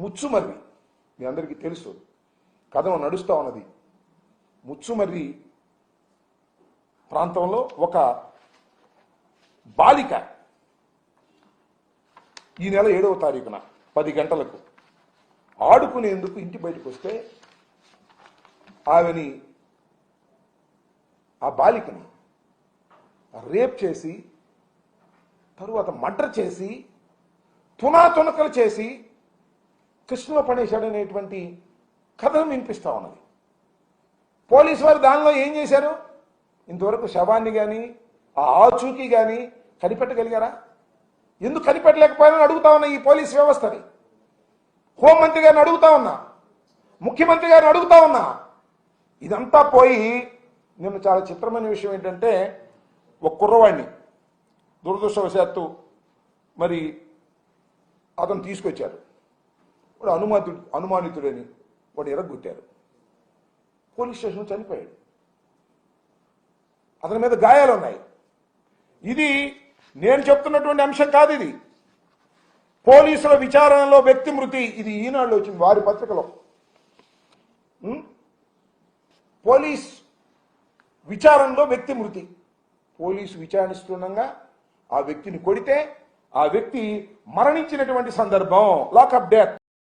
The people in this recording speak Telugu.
ముచ్చుమర్రి. మీ అందరికీ తెలుసు. కథనం నడుస్తూ ఉన్నది. ముచ్చుమర్రి ప్రాంతంలో ఒక బాలిక ఈ నెల ఏడవ తారీఖున పది గంటలకు ఆడుకునేందుకు ఇంటి బయటకు వస్తే ఆమెని ఆ బాలికని రేప్ చేసి తరువాత మర్డర్ చేసి తునా తునకలు చేసి కృష్ణలో పడేశాడనేటువంటి కథనం వినిపిస్తూ ఉన్నది. పోలీసు వారు దానిలో ఏం చేశారు? ఇంతవరకు శవాన్ని కానీ ఆ ఆచూకీ కానీ కనిపెట్టగలిగారా? ఎందుకు కనిపెట్టలేకపోయారని అడుగుతా ఉన్నా ఈ పోలీస్ వ్యవస్థని హోంమంత్రి గారిని అడుగుతా ఉన్నా ముఖ్యమంత్రి గారిని అడుగుతా ఉన్నా. ఇదంతా పోయి నిన్న చాలా చిత్రమైన విషయం ఏంటంటే ఒక కుర్రవాడిని దురదృష్టవశాత్తు మరి అతను తీసుకొచ్చారు. వాడు అనుమాతుడు అనుమానితుడని వాడు ఎరగొట్టారు. పోలీస్ స్టేషన్ చనిపోయాడు. అతని మీద గాయాలు ఉన్నాయి. ఇది నేను చెప్తున్నటువంటి అంశం కాదు ఇది. పోలీసుల విచారణలో వ్యక్తి మృతి ఇది ఈనాళ్ళు వచ్చింది వారి పత్రికలో. పోలీస్ విచారణలో వ్యక్తి మృతి. పోలీసు విచారిస్తుండగా ఆ వ్యక్తిని కొడితే ఆ వ్యక్తి మరణించినటువంటి సందర్భం లాకప్ డెత్.